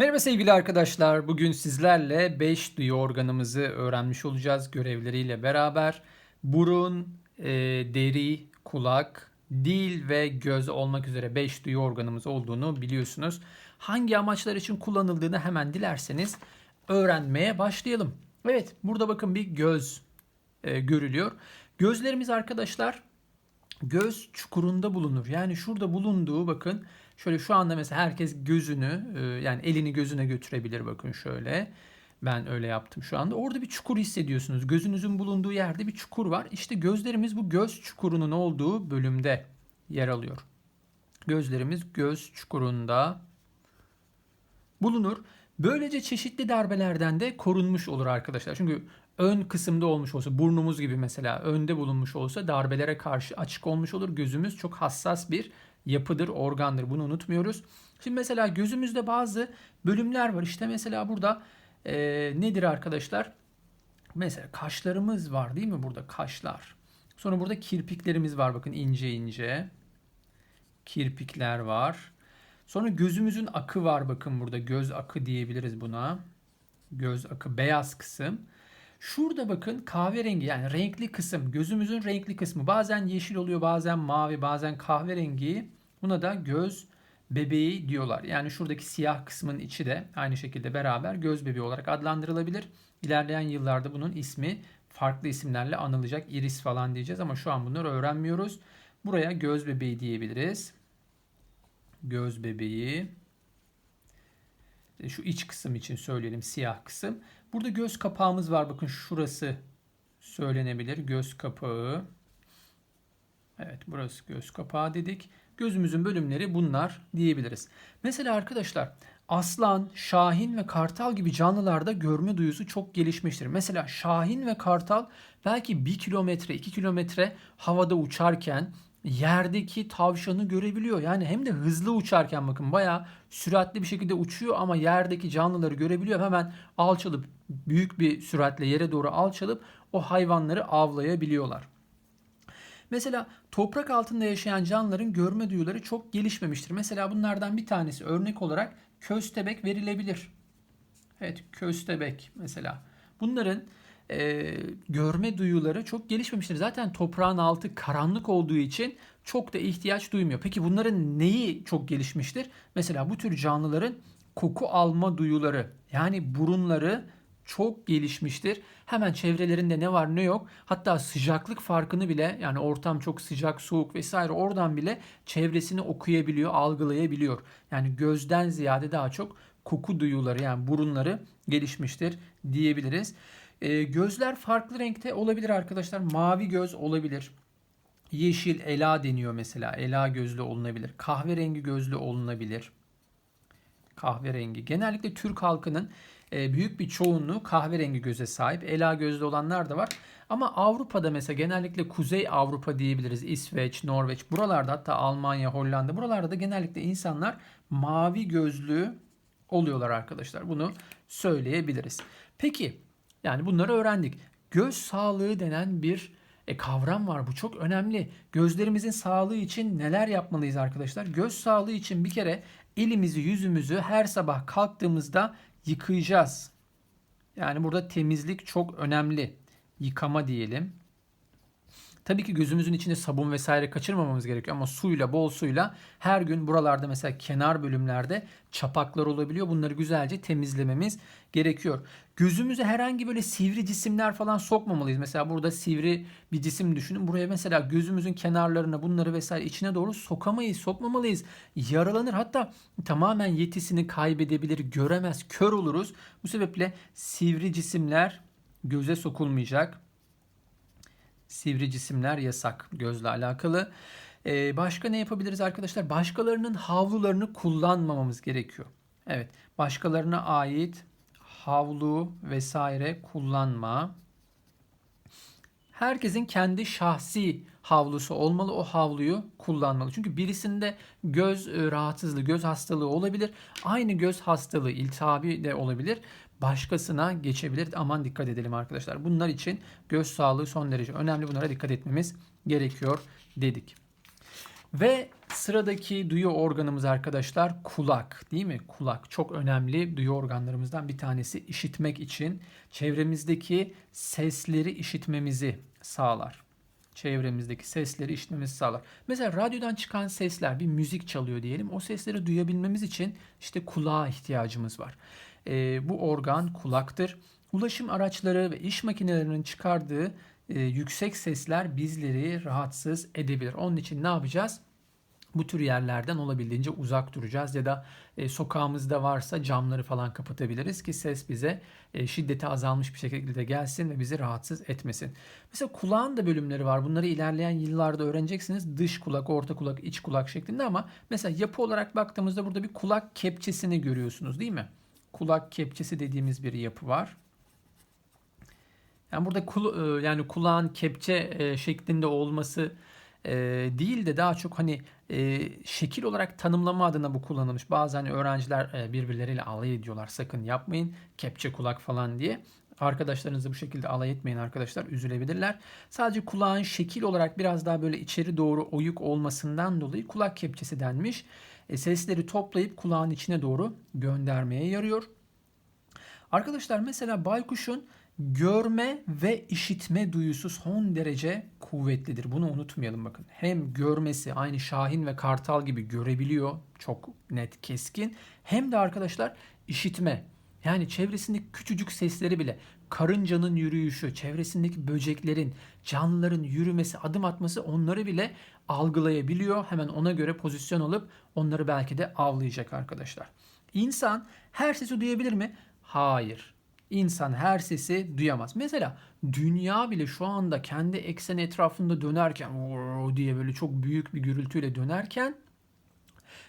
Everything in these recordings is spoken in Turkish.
Merhaba sevgili arkadaşlar. Bugün sizlerle 5 duyu organımızı öğrenmiş olacağız görevleriyle beraber. Burun, e, deri, kulak, dil ve göz olmak üzere 5 duyu organımız olduğunu biliyorsunuz. Hangi amaçlar için kullanıldığını hemen dilerseniz öğrenmeye başlayalım. Evet, burada bakın bir göz e, görülüyor. Gözlerimiz arkadaşlar göz çukurunda bulunur. Yani şurada bulunduğu bakın şöyle şu anda mesela herkes gözünü e, yani elini gözüne götürebilir bakın şöyle. Ben öyle yaptım şu anda. Orada bir çukur hissediyorsunuz. Gözünüzün bulunduğu yerde bir çukur var. İşte gözlerimiz bu göz çukurunun olduğu bölümde yer alıyor. Gözlerimiz göz çukurunda bulunur. Böylece çeşitli darbelerden de korunmuş olur arkadaşlar. Çünkü ön kısımda olmuş olsa burnumuz gibi mesela önde bulunmuş olsa darbelere karşı açık olmuş olur. Gözümüz çok hassas bir yapıdır, organdır. Bunu unutmuyoruz. Şimdi mesela gözümüzde bazı bölümler var. İşte mesela burada e, nedir arkadaşlar? Mesela kaşlarımız var değil mi burada? Kaşlar. Sonra burada kirpiklerimiz var bakın ince ince. Kirpikler var. Sonra gözümüzün akı var bakın burada göz akı diyebiliriz buna. Göz akı beyaz kısım. Şurada bakın kahverengi yani renkli kısım gözümüzün renkli kısmı bazen yeşil oluyor bazen mavi bazen kahverengi buna da göz bebeği diyorlar. Yani şuradaki siyah kısmın içi de aynı şekilde beraber göz bebeği olarak adlandırılabilir. İlerleyen yıllarda bunun ismi farklı isimlerle anılacak. Iris falan diyeceğiz ama şu an bunları öğrenmiyoruz. Buraya göz bebeği diyebiliriz. Göz bebeği. Şu iç kısım için söyleyelim siyah kısım. Burada göz kapağımız var. Bakın şurası söylenebilir. Göz kapağı. Evet burası göz kapağı dedik. Gözümüzün bölümleri bunlar diyebiliriz. Mesela arkadaşlar aslan, şahin ve kartal gibi canlılarda görme duyusu çok gelişmiştir. Mesela şahin ve kartal belki 1 kilometre, 2 kilometre havada uçarken yerdeki tavşanı görebiliyor. Yani hem de hızlı uçarken bakın bayağı süratli bir şekilde uçuyor ama yerdeki canlıları görebiliyor. Hemen alçalıp büyük bir süratle yere doğru alçalıp o hayvanları avlayabiliyorlar. Mesela toprak altında yaşayan canlıların görme duyuları çok gelişmemiştir. Mesela bunlardan bir tanesi örnek olarak köstebek verilebilir. Evet köstebek mesela. Bunların e, görme duyuları çok gelişmemiştir. Zaten toprağın altı karanlık olduğu için çok da ihtiyaç duymuyor. Peki bunların neyi çok gelişmiştir? Mesela bu tür canlıların koku alma duyuları yani burunları çok gelişmiştir. Hemen çevrelerinde ne var ne yok hatta sıcaklık farkını bile yani ortam çok sıcak soğuk vesaire oradan bile çevresini okuyabiliyor algılayabiliyor. Yani gözden ziyade daha çok koku duyuları yani burunları gelişmiştir diyebiliriz. E, gözler farklı renkte olabilir arkadaşlar. Mavi göz olabilir. Yeşil ela deniyor mesela. Ela gözlü olunabilir. Kahverengi gözlü olunabilir. Kahverengi. Genellikle Türk halkının e, büyük bir çoğunluğu kahverengi göze sahip. Ela gözlü olanlar da var. Ama Avrupa'da mesela genellikle Kuzey Avrupa diyebiliriz. İsveç, Norveç buralarda hatta Almanya, Hollanda buralarda da genellikle insanlar mavi gözlü oluyorlar arkadaşlar. Bunu söyleyebiliriz. Peki yani bunları öğrendik. Göz sağlığı denen bir e, kavram var. Bu çok önemli. Gözlerimizin sağlığı için neler yapmalıyız arkadaşlar? Göz sağlığı için bir kere elimizi, yüzümüzü her sabah kalktığımızda yıkayacağız. Yani burada temizlik çok önemli. Yıkama diyelim. Tabii ki gözümüzün içinde sabun vesaire kaçırmamamız gerekiyor ama suyla bol suyla her gün buralarda mesela kenar bölümlerde çapaklar olabiliyor. Bunları güzelce temizlememiz gerekiyor. Gözümüze herhangi böyle sivri cisimler falan sokmamalıyız. Mesela burada sivri bir cisim düşünün. Buraya mesela gözümüzün kenarlarına bunları vesaire içine doğru sokamayız, sokmamalıyız. Yaralanır hatta tamamen yetisini kaybedebilir, göremez, kör oluruz. Bu sebeple sivri cisimler göze sokulmayacak sivri cisimler yasak gözle alakalı. Ee, başka ne yapabiliriz arkadaşlar? Başkalarının havlularını kullanmamamız gerekiyor. Evet, başkalarına ait havlu vesaire kullanma. Herkesin kendi şahsi havlusu olmalı. O havluyu kullanmalı. Çünkü birisinde göz e, rahatsızlığı, göz hastalığı olabilir. Aynı göz hastalığı, iltihabi de olabilir başkasına geçebilir. Aman dikkat edelim arkadaşlar. Bunlar için göz sağlığı son derece önemli. Bunlara dikkat etmemiz gerekiyor dedik. Ve sıradaki duyu organımız arkadaşlar kulak değil mi? Kulak çok önemli duyu organlarımızdan bir tanesi işitmek için çevremizdeki sesleri işitmemizi sağlar. Çevremizdeki sesleri işitmemizi sağlar. Mesela radyodan çıkan sesler bir müzik çalıyor diyelim. O sesleri duyabilmemiz için işte kulağa ihtiyacımız var. E, bu organ kulaktır. Ulaşım araçları ve iş makinelerinin çıkardığı e, yüksek sesler bizleri rahatsız edebilir. Onun için ne yapacağız? Bu tür yerlerden olabildiğince uzak duracağız ya da e, sokağımızda varsa camları falan kapatabiliriz ki ses bize e, şiddeti azalmış bir şekilde gelsin ve bizi rahatsız etmesin. Mesela kulağın da bölümleri var. Bunları ilerleyen yıllarda öğreneceksiniz. Dış kulak, orta kulak, iç kulak şeklinde ama mesela yapı olarak baktığımızda burada bir kulak kepçesini görüyorsunuz değil mi? Kulak kepçesi dediğimiz bir yapı var. Yani burada kul, e, yani kulağın kepçe e, şeklinde olması e, değil de daha çok hani şekil olarak tanımlama adına bu kullanılmış. Bazen öğrenciler birbirleriyle alay ediyorlar. Sakın yapmayın. Kepçe kulak falan diye. Arkadaşlarınızı bu şekilde alay etmeyin arkadaşlar. Üzülebilirler. Sadece kulağın şekil olarak biraz daha böyle içeri doğru oyuk olmasından dolayı kulak kepçesi denmiş. E, sesleri toplayıp kulağın içine doğru göndermeye yarıyor. Arkadaşlar mesela baykuşun görme ve işitme duyusu son derece kuvvetlidir. Bunu unutmayalım bakın. Hem görmesi aynı Şahin ve Kartal gibi görebiliyor çok net keskin. Hem de arkadaşlar işitme yani çevresindeki küçücük sesleri bile karıncanın yürüyüşü, çevresindeki böceklerin, canlıların yürümesi, adım atması onları bile algılayabiliyor. Hemen ona göre pozisyon alıp onları belki de avlayacak arkadaşlar. İnsan her sesi duyabilir mi? Hayır. İnsan her sesi duyamaz. Mesela dünya bile şu anda kendi ekseni etrafında dönerken diye böyle çok büyük bir gürültüyle dönerken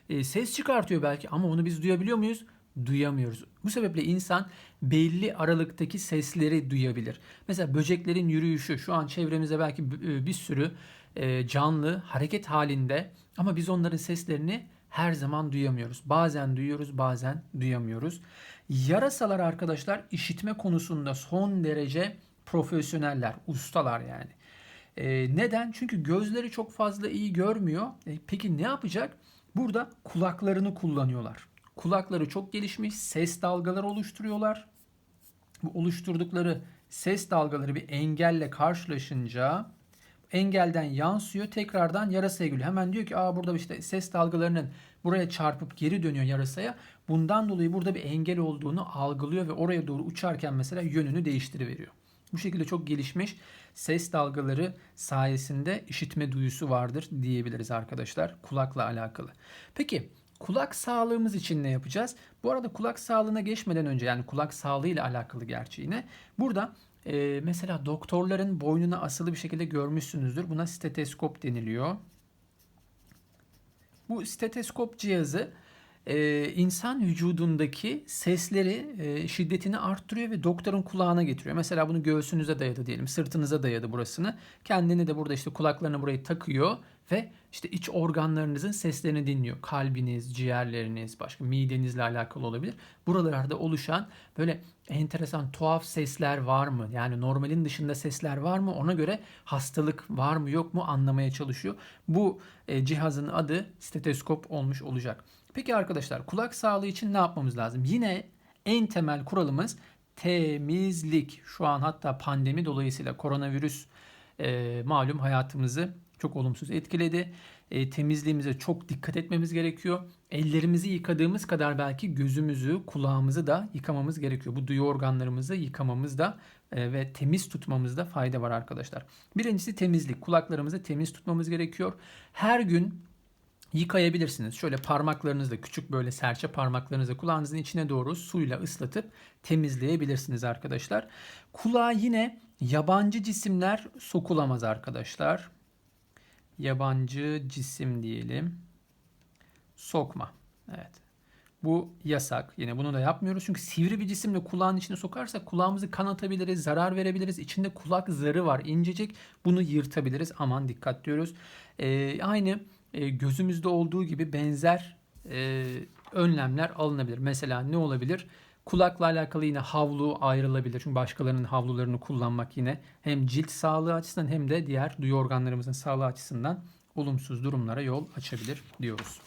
e, ses çıkartıyor belki ama onu biz duyabiliyor muyuz? Duyamıyoruz. Bu sebeple insan belli aralıktaki sesleri duyabilir. Mesela böceklerin yürüyüşü şu an çevremizde belki e, bir sürü e, canlı hareket halinde ama biz onların seslerini her zaman duyamıyoruz. Bazen duyuyoruz, bazen duyamıyoruz. Yarasalar arkadaşlar işitme konusunda son derece profesyoneller, ustalar yani. E, neden? Çünkü gözleri çok fazla iyi görmüyor. E, peki ne yapacak? Burada kulaklarını kullanıyorlar. Kulakları çok gelişmiş, ses dalgaları oluşturuyorlar. Bu oluşturdukları ses dalgaları bir engelle karşılaşınca engelden yansıyor tekrardan yarasaya geliyor. Hemen diyor ki aa burada işte ses dalgalarının buraya çarpıp geri dönüyor yarasaya. Bundan dolayı burada bir engel olduğunu algılıyor ve oraya doğru uçarken mesela yönünü değiştiriveriyor. Bu şekilde çok gelişmiş ses dalgaları sayesinde işitme duyusu vardır diyebiliriz arkadaşlar kulakla alakalı. Peki kulak sağlığımız için ne yapacağız? Bu arada kulak sağlığına geçmeden önce yani kulak sağlığı ile alakalı gerçeğine burada e, mesela doktorların boynuna asılı bir şekilde görmüşsünüzdür. Buna steteskop deniliyor. Bu steteskop cihazı e, insan vücudundaki sesleri e, şiddetini arttırıyor ve doktorun kulağına getiriyor. Mesela bunu göğsünüze dayadı diyelim, sırtınıza dayadı burasını. Kendini de burada işte kulaklarına burayı takıyor ve işte iç organlarınızın seslerini dinliyor. Kalbiniz, ciğerleriniz, başka midenizle alakalı olabilir. Buralarda oluşan böyle enteresan tuhaf sesler var mı? Yani normalin dışında sesler var mı? Ona göre hastalık var mı yok mu anlamaya çalışıyor. Bu e, cihazın adı steteskop olmuş olacak. Peki arkadaşlar kulak sağlığı için ne yapmamız lazım? Yine en temel kuralımız temizlik. Şu an hatta pandemi dolayısıyla koronavirüs e, malum hayatımızı çok olumsuz etkiledi. E, temizliğimize çok dikkat etmemiz gerekiyor. Ellerimizi yıkadığımız kadar belki gözümüzü, kulağımızı da yıkamamız gerekiyor. Bu duyu organlarımızı yıkamamızda e, ve temiz tutmamızda fayda var arkadaşlar. Birincisi temizlik. Kulaklarımızı temiz tutmamız gerekiyor. Her gün yıkayabilirsiniz. Şöyle parmaklarınızla küçük böyle serçe parmaklarınızla kulağınızın içine doğru suyla ıslatıp temizleyebilirsiniz arkadaşlar. Kulağa yine yabancı cisimler sokulamaz arkadaşlar yabancı cisim diyelim. Sokma. Evet. Bu yasak. Yine bunu da yapmıyoruz. Çünkü sivri bir cisimle kulağın içine sokarsak kulağımızı kanatabiliriz, zarar verebiliriz. İçinde kulak zarı var incecik. Bunu yırtabiliriz. Aman dikkat diyoruz. Ee, aynı e, gözümüzde olduğu gibi benzer e, önlemler alınabilir. Mesela ne olabilir? Kulakla alakalı yine havlu ayrılabilir. Çünkü başkalarının havlularını kullanmak yine hem cilt sağlığı açısından hem de diğer duyu organlarımızın sağlığı açısından olumsuz durumlara yol açabilir diyoruz.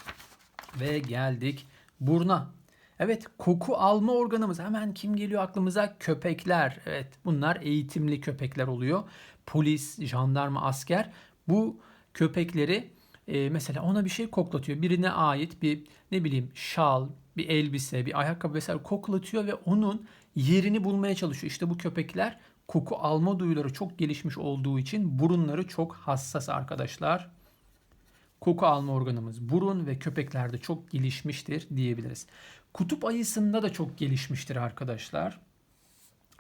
Ve geldik buruna. Evet koku alma organımız hemen kim geliyor aklımıza? Köpekler. Evet bunlar eğitimli köpekler oluyor. Polis, jandarma, asker bu köpekleri e, mesela ona bir şey koklatıyor. Birine ait bir ne bileyim şal, bir elbise, bir ayakkabı vesaire koklatıyor ve onun yerini bulmaya çalışıyor. İşte bu köpekler koku alma duyuları çok gelişmiş olduğu için burunları çok hassas arkadaşlar. Koku alma organımız burun ve köpeklerde çok gelişmiştir diyebiliriz. Kutup ayısında da çok gelişmiştir arkadaşlar.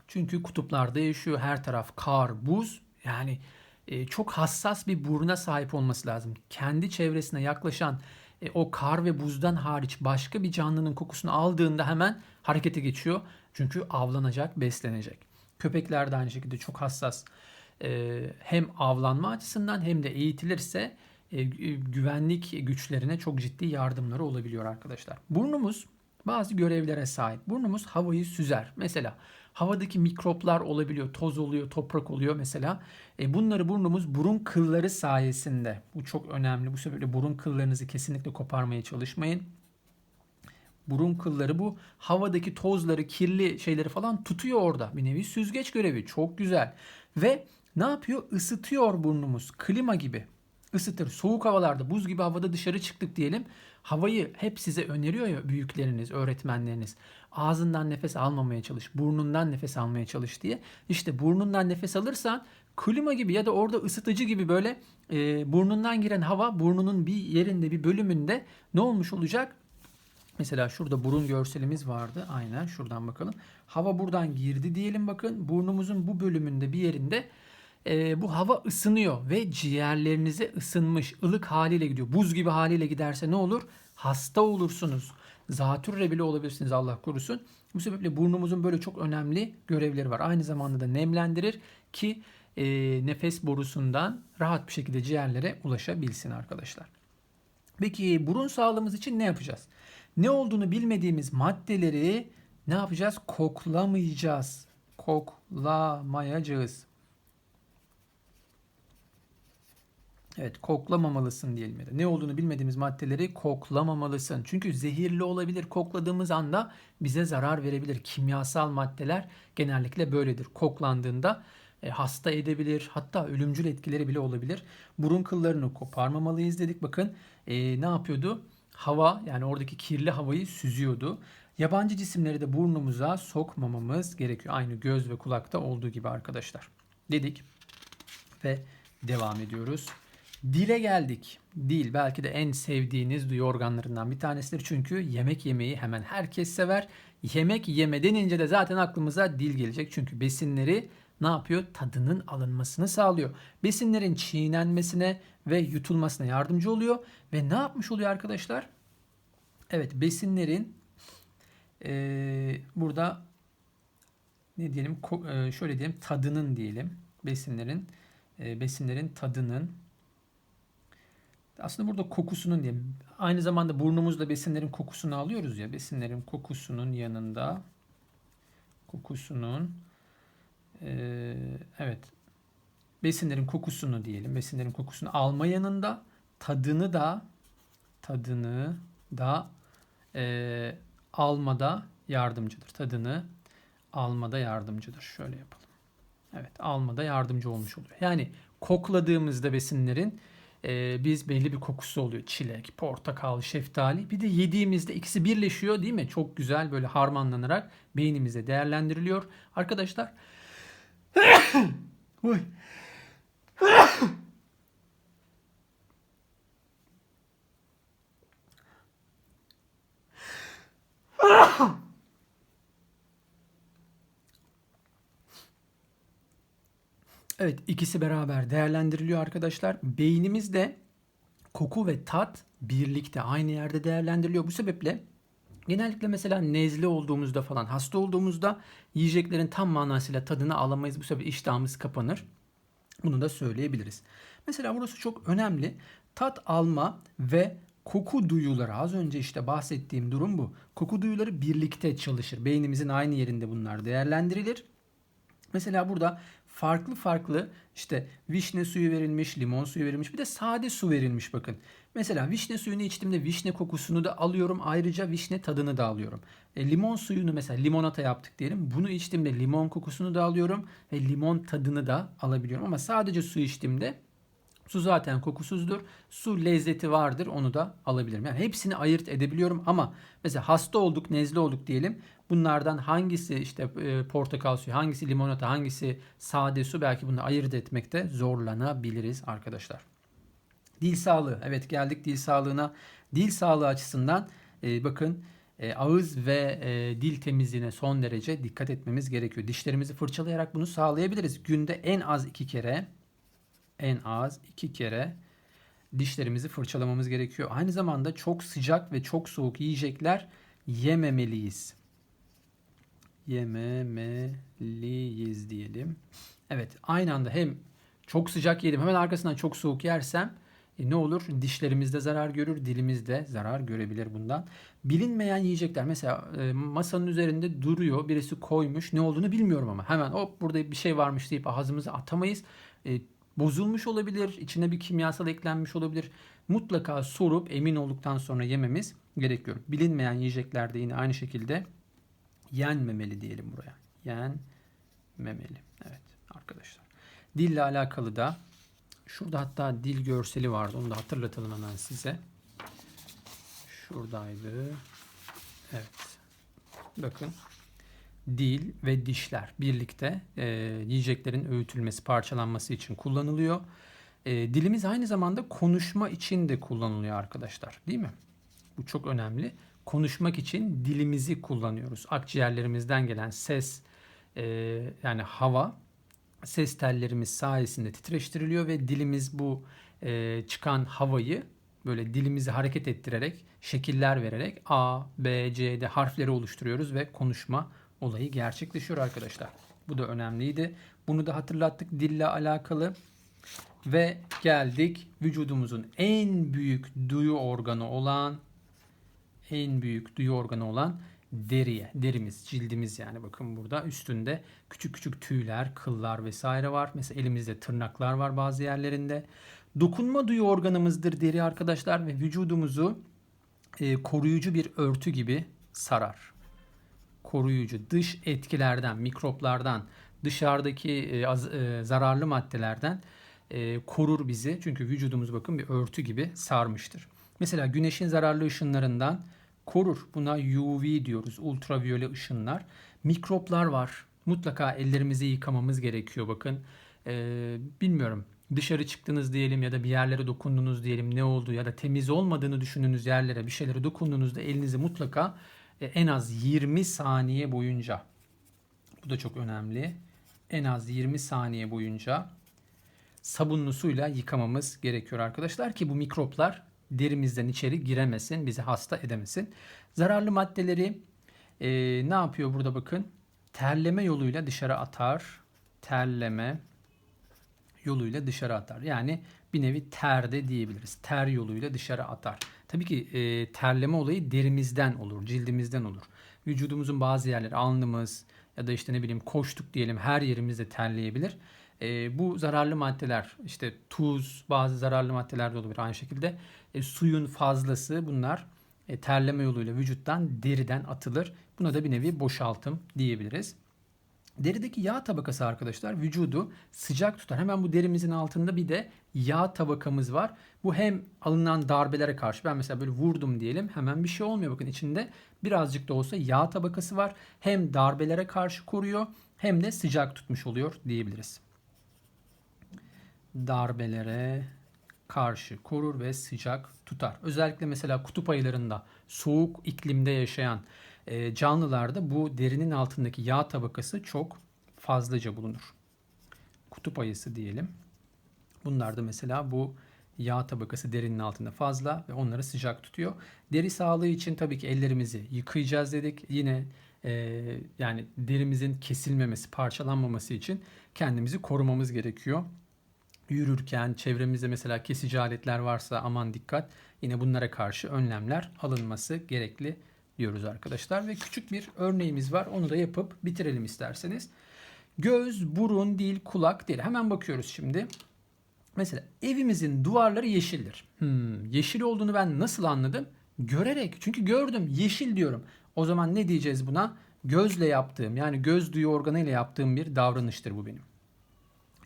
Çünkü kutuplarda yaşıyor her taraf kar, buz. Yani e, çok hassas bir buruna sahip olması lazım. Kendi çevresine yaklaşan e, o kar ve buzdan hariç başka bir canlının kokusunu aldığında hemen harekete geçiyor. Çünkü avlanacak, beslenecek. Köpekler de aynı şekilde çok hassas. E, hem avlanma açısından hem de eğitilirse e, güvenlik güçlerine çok ciddi yardımları olabiliyor arkadaşlar. Burnumuz bazı görevlere sahip. Burnumuz havayı süzer. Mesela havadaki mikroplar olabiliyor, toz oluyor, toprak oluyor mesela. E bunları burnumuz burun kılları sayesinde. Bu çok önemli. Bu sebeple burun kıllarınızı kesinlikle koparmaya çalışmayın. Burun kılları bu havadaki tozları, kirli şeyleri falan tutuyor orada. Bir nevi süzgeç görevi. Çok güzel. Ve ne yapıyor? Isıtıyor burnumuz. Klima gibi ısıtır. Soğuk havalarda, buz gibi havada dışarı çıktık diyelim. Havayı hep size öneriyor ya büyükleriniz, öğretmenleriniz. Ağzından nefes almamaya çalış, burnundan nefes almaya çalış diye. İşte burnundan nefes alırsan klima gibi ya da orada ısıtıcı gibi böyle e, burnundan giren hava burnunun bir yerinde bir bölümünde ne olmuş olacak? Mesela şurada burun görselimiz vardı. Aynen şuradan bakalım. Hava buradan girdi diyelim bakın. Burnumuzun bu bölümünde bir yerinde e, bu hava ısınıyor ve ciğerlerinize ısınmış ılık haliyle gidiyor. Buz gibi haliyle giderse ne olur? Hasta olursunuz. Zatürre bile olabilirsiniz Allah korusun. Bu sebeple burnumuzun böyle çok önemli görevleri var. Aynı zamanda da nemlendirir ki e, nefes borusundan rahat bir şekilde ciğerlere ulaşabilsin arkadaşlar. Peki burun sağlığımız için ne yapacağız? Ne olduğunu bilmediğimiz maddeleri ne yapacağız? Koklamayacağız. Koklamayacağız. Evet koklamamalısın diyelim ya da ne olduğunu bilmediğimiz maddeleri koklamamalısın. Çünkü zehirli olabilir. Kokladığımız anda bize zarar verebilir. Kimyasal maddeler genellikle böyledir. Koklandığında e, hasta edebilir. Hatta ölümcül etkileri bile olabilir. Burun kıllarını koparmamalıyız dedik. Bakın e, ne yapıyordu? Hava yani oradaki kirli havayı süzüyordu. Yabancı cisimleri de burnumuza sokmamamız gerekiyor. Aynı göz ve kulakta olduğu gibi arkadaşlar. Dedik ve devam ediyoruz. Dile geldik. Dil belki de en sevdiğiniz duyu organlarından bir tanesidir. Çünkü yemek yemeyi hemen herkes sever. Yemek yeme denince de zaten aklımıza dil gelecek. Çünkü besinleri ne yapıyor? Tadının alınmasını sağlıyor. Besinlerin çiğnenmesine ve yutulmasına yardımcı oluyor. Ve ne yapmış oluyor arkadaşlar? Evet besinlerin e, burada ne diyelim e, şöyle diyelim tadının diyelim besinlerin e, besinlerin tadının aslında burada kokusunun diye aynı zamanda burnumuzda besinlerin kokusunu alıyoruz ya besinlerin kokusunun yanında kokusunun e, evet besinlerin kokusunu diyelim besinlerin kokusunu alma yanında tadını da tadını da e, almada yardımcıdır. Tadını almada yardımcıdır. Şöyle yapalım. Evet almada yardımcı olmuş oluyor. Yani kokladığımızda besinlerin e, biz belli bir kokusu oluyor. Çilek, portakal, şeftali. Bir de yediğimizde ikisi birleşiyor değil mi? Çok güzel böyle harmanlanarak beynimize değerlendiriliyor. Arkadaşlar Oy. Evet ikisi beraber değerlendiriliyor arkadaşlar. Beynimizde koku ve tat birlikte aynı yerde değerlendiriliyor. Bu sebeple genellikle mesela nezle olduğumuzda falan hasta olduğumuzda yiyeceklerin tam manasıyla tadını alamayız. Bu sebeple iştahımız kapanır. Bunu da söyleyebiliriz. Mesela burası çok önemli. Tat alma ve koku duyuları az önce işte bahsettiğim durum bu. Koku duyuları birlikte çalışır. Beynimizin aynı yerinde bunlar değerlendirilir. Mesela burada farklı farklı işte vişne suyu verilmiş, limon suyu verilmiş bir de sade su verilmiş bakın. Mesela vişne suyunu içtiğimde vişne kokusunu da alıyorum. Ayrıca vişne tadını da alıyorum. E, limon suyunu mesela limonata yaptık diyelim. Bunu içtiğimde limon kokusunu da alıyorum ve limon tadını da alabiliyorum. Ama sadece su içtiğimde Su zaten kokusuzdur. Su lezzeti vardır. Onu da alabilirim. Yani hepsini ayırt edebiliyorum ama mesela hasta olduk, nezle olduk diyelim. Bunlardan hangisi işte e, portakal suyu, hangisi limonata, hangisi sade su belki bunu ayırt etmekte zorlanabiliriz arkadaşlar. Dil sağlığı. Evet geldik dil sağlığına. Dil sağlığı açısından e, bakın e, ağız ve e, dil temizliğine son derece dikkat etmemiz gerekiyor. Dişlerimizi fırçalayarak bunu sağlayabiliriz. Günde en az iki kere en az iki kere dişlerimizi fırçalamamız gerekiyor. Aynı zamanda çok sıcak ve çok soğuk yiyecekler yememeliyiz. Yememeliyiz diyelim. Evet aynı anda hem çok sıcak yedim hemen arkasından çok soğuk yersem e, ne olur? Dişlerimiz de zarar görür, dilimiz de zarar görebilir bundan. Bilinmeyen yiyecekler mesela e, masanın üzerinde duruyor, birisi koymuş, ne olduğunu bilmiyorum ama hemen hop burada bir şey varmış deyip ağzımıza atamayız. E, bozulmuş olabilir, içine bir kimyasal eklenmiş olabilir. Mutlaka sorup emin olduktan sonra yememiz gerekiyor. Bilinmeyen yiyeceklerde yine aynı şekilde yenmemeli diyelim buraya. Yenmemeli. Evet arkadaşlar. Dille alakalı da şurada hatta dil görseli vardı. Onu da hatırlatalım hemen size. Şuradaydı. Evet. Bakın dil ve dişler birlikte e, yiyeceklerin öğütülmesi, parçalanması için kullanılıyor. E, dilimiz aynı zamanda konuşma için de kullanılıyor arkadaşlar. Değil mi? Bu çok önemli. Konuşmak için dilimizi kullanıyoruz. Akciğerlerimizden gelen ses e, yani hava ses tellerimiz sayesinde titreştiriliyor ve dilimiz bu e, çıkan havayı böyle dilimizi hareket ettirerek şekiller vererek A, B, C, D harfleri oluşturuyoruz ve konuşma olayı gerçekleşiyor arkadaşlar. Bu da önemliydi. Bunu da hatırlattık dille alakalı. Ve geldik vücudumuzun en büyük duyu organı olan en büyük duyu organı olan deriye. Derimiz, cildimiz yani bakın burada üstünde küçük küçük tüyler, kıllar vesaire var. Mesela elimizde tırnaklar var bazı yerlerinde. Dokunma duyu organımızdır deri arkadaşlar ve vücudumuzu e, koruyucu bir örtü gibi sarar koruyucu dış etkilerden, mikroplardan, dışarıdaki e, e, zararlı maddelerden e, korur bizi. Çünkü vücudumuz bakın bir örtü gibi sarmıştır. Mesela güneşin zararlı ışınlarından korur. Buna UV diyoruz. Ultraviyole ışınlar. Mikroplar var. Mutlaka ellerimizi yıkamamız gerekiyor bakın. Ee, bilmiyorum dışarı çıktınız diyelim ya da bir yerlere dokundunuz diyelim ne oldu ya da temiz olmadığını düşündüğünüz yerlere bir şeylere dokunduğunuzda elinizi mutlaka e, en az 20 saniye boyunca bu da çok önemli. En az 20 saniye boyunca sabunlu suyla yıkamamız gerekiyor arkadaşlar ki bu mikroplar derimizden içeri giremesin, bizi hasta edemesin. Zararlı maddeleri e, ne yapıyor burada bakın? Terleme yoluyla dışarı atar. Terleme yoluyla dışarı atar. Yani bir nevi ter de diyebiliriz. Ter yoluyla dışarı atar. Tabii ki e, terleme olayı derimizden olur, cildimizden olur. Vücudumuzun bazı yerleri, alnımız ya da işte ne bileyim koştuk diyelim her yerimizde terleyebilir. E, bu zararlı maddeler işte tuz, bazı zararlı maddeler de olabilir aynı şekilde. E, suyun fazlası bunlar e, terleme yoluyla vücuttan deriden atılır. Buna da bir nevi boşaltım diyebiliriz. Derideki yağ tabakası arkadaşlar vücudu sıcak tutar. Hemen bu derimizin altında bir de yağ tabakamız var. Bu hem alınan darbelere karşı ben mesela böyle vurdum diyelim hemen bir şey olmuyor. Bakın içinde birazcık da olsa yağ tabakası var. Hem darbelere karşı koruyor hem de sıcak tutmuş oluyor diyebiliriz. Darbelere karşı korur ve sıcak tutar. Özellikle mesela kutup ayılarında soğuk iklimde yaşayan e, canlılarda bu derinin altındaki yağ tabakası çok fazlaca bulunur. Kutup ayısı diyelim. Bunlarda mesela bu yağ tabakası derinin altında fazla ve onları sıcak tutuyor. Deri sağlığı için tabii ki ellerimizi yıkayacağız dedik. Yine e, yani derimizin kesilmemesi, parçalanmaması için kendimizi korumamız gerekiyor. Yürürken çevremizde mesela kesici aletler varsa aman dikkat. Yine bunlara karşı önlemler alınması gerekli diyoruz arkadaşlar. Ve küçük bir örneğimiz var. Onu da yapıp bitirelim isterseniz. Göz, burun, dil, kulak, deri. Hemen bakıyoruz şimdi. Mesela evimizin duvarları yeşildir. Hmm, yeşil olduğunu ben nasıl anladım? Görerek. Çünkü gördüm. Yeşil diyorum. O zaman ne diyeceğiz buna? Gözle yaptığım yani göz duyu organıyla yaptığım bir davranıştır bu benim.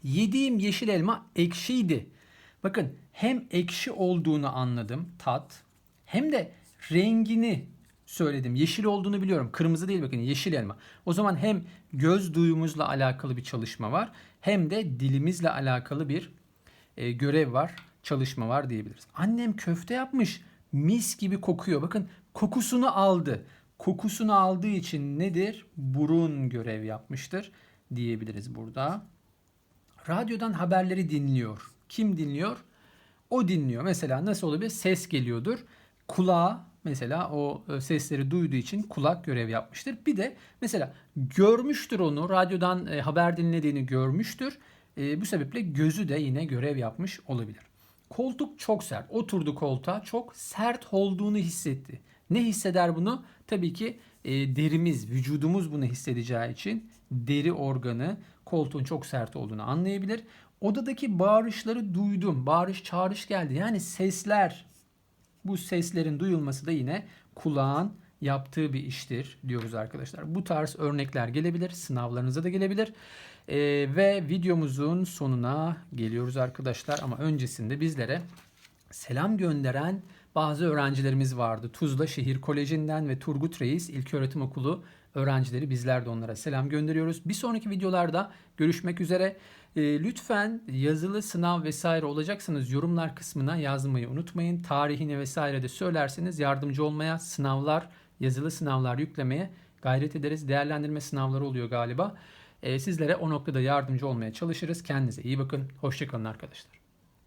Yediğim yeşil elma ekşiydi. Bakın hem ekşi olduğunu anladım tat hem de rengini söyledim. Yeşil olduğunu biliyorum. Kırmızı değil bakın yeşil elma. O zaman hem göz duyumuzla alakalı bir çalışma var hem de dilimizle alakalı bir e, görev var, çalışma var diyebiliriz. Annem köfte yapmış. Mis gibi kokuyor. Bakın kokusunu aldı. Kokusunu aldığı için nedir? Burun görev yapmıştır diyebiliriz burada. Radyodan haberleri dinliyor. Kim dinliyor? O dinliyor. Mesela nasıl olabilir? Ses geliyordur. Kulağa mesela o e, sesleri duyduğu için kulak görev yapmıştır. Bir de mesela görmüştür onu. Radyodan e, haber dinlediğini görmüştür. E, bu sebeple gözü de yine görev yapmış olabilir. Koltuk çok sert. Oturdu koltuğa çok sert olduğunu hissetti. Ne hisseder bunu? Tabii ki derimiz, vücudumuz bunu hissedeceği için deri organı koltuğun çok sert olduğunu anlayabilir. Odadaki bağırışları duydum. Bağırış çağrış geldi. Yani sesler. Bu seslerin duyulması da yine kulağın yaptığı bir iştir diyoruz arkadaşlar. Bu tarz örnekler gelebilir. Sınavlarınıza da gelebilir. Ee, ve videomuzun sonuna geliyoruz arkadaşlar. Ama öncesinde bizlere selam gönderen bazı öğrencilerimiz vardı. Tuzla Şehir Koleji'nden ve Turgut Reis İlköğretim Okulu öğrencileri bizler de onlara selam gönderiyoruz. Bir sonraki videolarda görüşmek üzere. E, lütfen yazılı sınav vesaire olacaksanız yorumlar kısmına yazmayı unutmayın. Tarihini vesaire de söylerseniz yardımcı olmaya sınavlar, yazılı sınavlar yüklemeye gayret ederiz. Değerlendirme sınavları oluyor galiba. E, sizlere o noktada yardımcı olmaya çalışırız. Kendinize iyi bakın. Hoşçakalın arkadaşlar.